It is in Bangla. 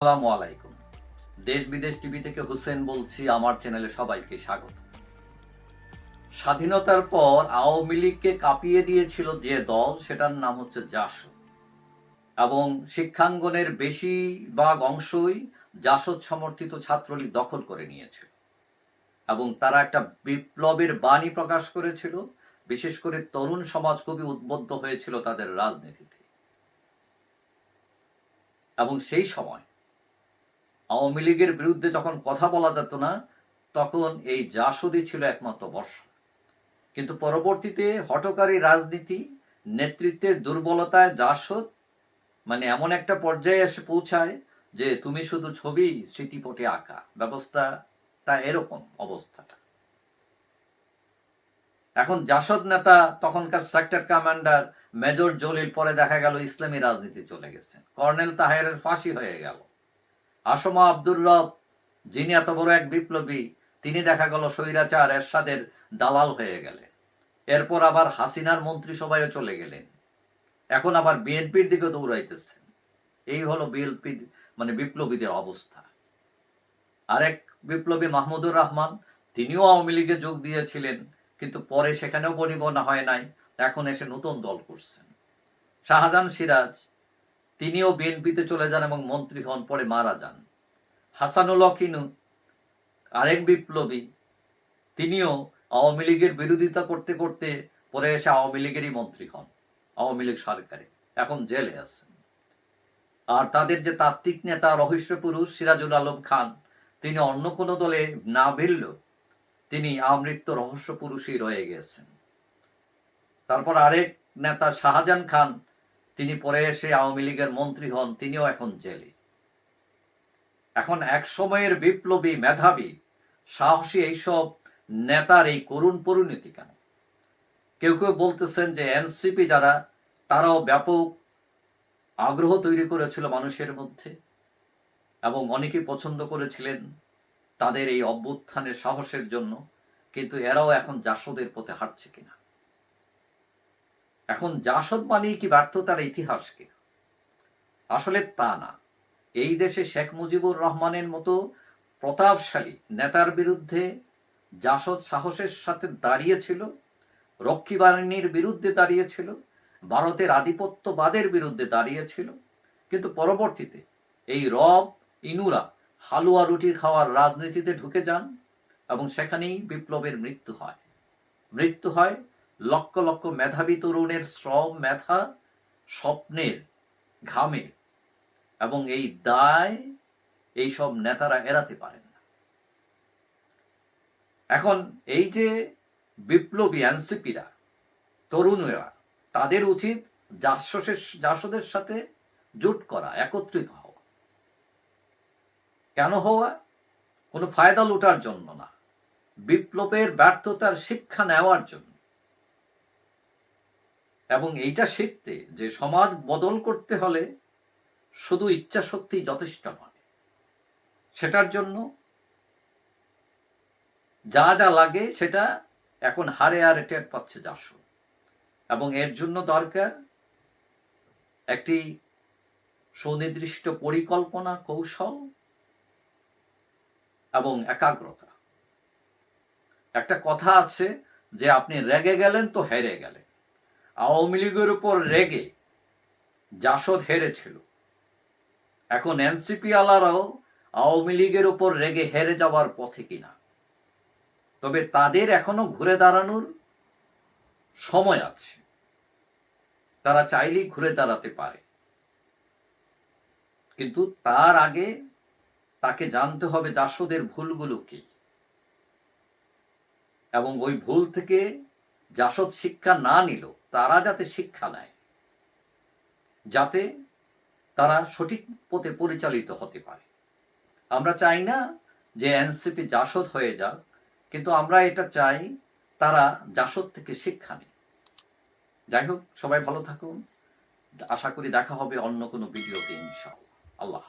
আসসালামু আলাইকুম। দেশ বিদেশ টিভি থেকে হুসেন বলছি, আমার চ্যানেলে সবাইকে স্বাগত। স্বাধীনতার পর আওয়ামী লীগকে কাঁপিয়ে দিয়েছিল যে দল, সেটার নাম হচ্ছে জাসদ। এবং শিক্ষাঙ্গনের বেশিরভাগ অংশই জাসদ সমর্থিত ছাত্রলীগ দখল করে নিয়েছিল। এবং তারা একটা বিপ্লবের বাণী প্রকাশ করেছিল, বিশেষ করে তরুণ সমাজ খুবই উদ্বুদ্ধ হয়েছিল তাদের রাজনীতিতে। এবং সেই সময় আওয়ামী লীগের বিরুদ্ধে যখন কথা বলা যেত না, তখন এই জাসদই ছিল একমাত্র বর্ষা। কিন্তু পরবর্তীতে হটকারী রাজনীতি, নেতৃত্বের দুর্বলতায় জাসদ মানে এমন একটা পর্যায়ে এসে পৌঁছায় যে তুমি শুধু ছবি, স্মৃতিপটে আঁকা। ব্যবস্থাটা এরকম অবস্থাটা। এখন জাসদ নেতা, তখনকার সেক্টর কমান্ডার, মেজর জলিল পরে দেখা গেল ইসলামী রাজনীতি চলে গেছেন। কর্নেল তাহেরের ফাঁসি হয়ে গেল। আসমা আব্দুর রব, যিনি এত বড় এক বিপ্লবী, তিনি দেখা গেল স্বৈরাচার, এরশাদের দালাল হয়ে গেলেন। এরপর আবার হাসিনার মন্ত্রিসভায় চলে গেলেন। এখন আবার বিএনপির দিকে দৌড়াইতেছেন। এই হলো বিএনপি মানে বিপ্লবীদের অবস্থা। আরেক বিপ্লবী মাহমুদুর রহমান, তিনিও আওয়ামী লীগে যোগ দিয়েছিলেন, কিন্তু পরে সেখানেও পরিবর্তন হয় নাই, এখন এসে নতুন দল করছেন। শাহজাহান সিরাজ তিনিও বিএনপিতে চলে যান এবং মন্ত্রী হন, পরে মারা যান। হাসানুল হকিনু, আরেক বিপ্লবী, তিনিও আওয়ামী লীগের বিরোধিতা করতে করতে পরে এসে আওয়ামী লীগেরই মন্ত্রী হন, আওয়ামী লীগ সরকারে। এখন জেলে আছেন। আর তাদের যে তাত্ত্বিক নেতা রহস্য পুরুষ, সিরাজুল আলম খান, তিনি অন্য কোনো দলে না ভিড়ল তিনি আমৃত্য রহস্য পুরুষই রয়ে গেছেন। তারপর আরেক নেতা শাহজাহান খান তিনি পরে এসে আওয়ামী লীগের মন্ত্রী হন, তিনিও এখন জেলে। এখন এক সময়ের বিপ্লবী মেধাবী, সাহসী এইসব নেতার এই করুণ পরিণতি কেন? কেউ কেউ বলতেছেন যে এনসিপি যারা, তারাও ব্যাপক আগ্রহ তৈরি করেছিল মানুষের মধ্যে, এবং অনেকেই পছন্দ করেছিলেন তাদের এই অভ্যুত্থানের সাহসের জন্য, কিন্তু এরাও এখন জাসদের পথে হাঁটছে কিনা? এখন জাসদ মানেই কি ব্যর্থতার ইতিহাস কি? আসলে তা না। এই দেশে শেখ মুজিবুর রহমানের মতো প্রতাপশালী নেতার বিরুদ্ধে জাসদ সাহসের সাথে দাঁড়িয়েছিল, রক্ষী বাহিনীর বিরুদ্ধে দাঁড়িয়েছিল, ভারতের আধিপত্যবাদের বিরুদ্ধে দাঁড়িয়েছিল। কিন্তু পরবর্তীতে এই রব, ইনুরা হালুয়া রুটি খাওয়ার রাজনীতিতে ঢুকে যান এবং সেখানেই বিপ্লবের মৃত্যু হয়। মৃত্যু হয় লক্ষ লক্ষ মেধাবী তরুণের শ্রম মেধা স্বপ্নের ঘামে এবং এই দায় এই সব নেতারা এড়াতে পারেন না। এখন এই যে বিপ্লবী এনসিপিরা, তরুণেরা, তাদের উচিত জাসদের জাসদের সাথে জোট করা, একত্রিত হওয়া। কেন হওয়া? কোনো ফায়দা লুটার জন্য না। বিপ্লবের ব্যর্থতার শিক্ষা নেওয়ার জন্য। এবং এইটা শিখতে যে সমাজ বদল করতে হলে শুধু ইচ্ছা শক্তি যথেষ্ট নয়। সেটার জন্য যা যা লাগে সেটা এখন হারে হারে টের পাচ্ছে যাসো এবং এর জন্য দরকার একটি সুনির্দিষ্ট পরিকল্পনা, কৌশল এবং একাগ্রতা। একটা কথা আছে যে আপনি রেগে গেলেন তো হেরে গেলেন। আওয়ামী লীগের উপর রেগে জাসদ হেরেছিল। এখন এনসিপি আলারাও আওয়ামী লীগের উপর রেগে হেরে যাওয়ার পথে কিনা? তবে তাদের এখনও ঘুরে দাঁড়ানোর সময় আছে। তারা চাইলেই ঘুরে দাঁড়াতে পারে। কিন্তু তার আগে তাকে জানতে হবে জাসদের ভুলগুলো কি। এবং ওই ভুল থেকে জাসদ শিক্ষা না নিল তারা যাতে শিক্ষা নেয়, যাতে তারা সঠিক পথে পরিচালিত হতে পারে। আমরা চাই না যে এনসিপি জাসদ হয়ে যাক, কিন্তু আমরা এটা চাই তারা জাসদ থেকে শিক্ষা নেয়। যাই হোক, সবাই ভালো থাকুন। আশা করি দেখা হবে অন্য কোনো ভিডিওতে ইনশাআল্লাহ। আল্লাহ।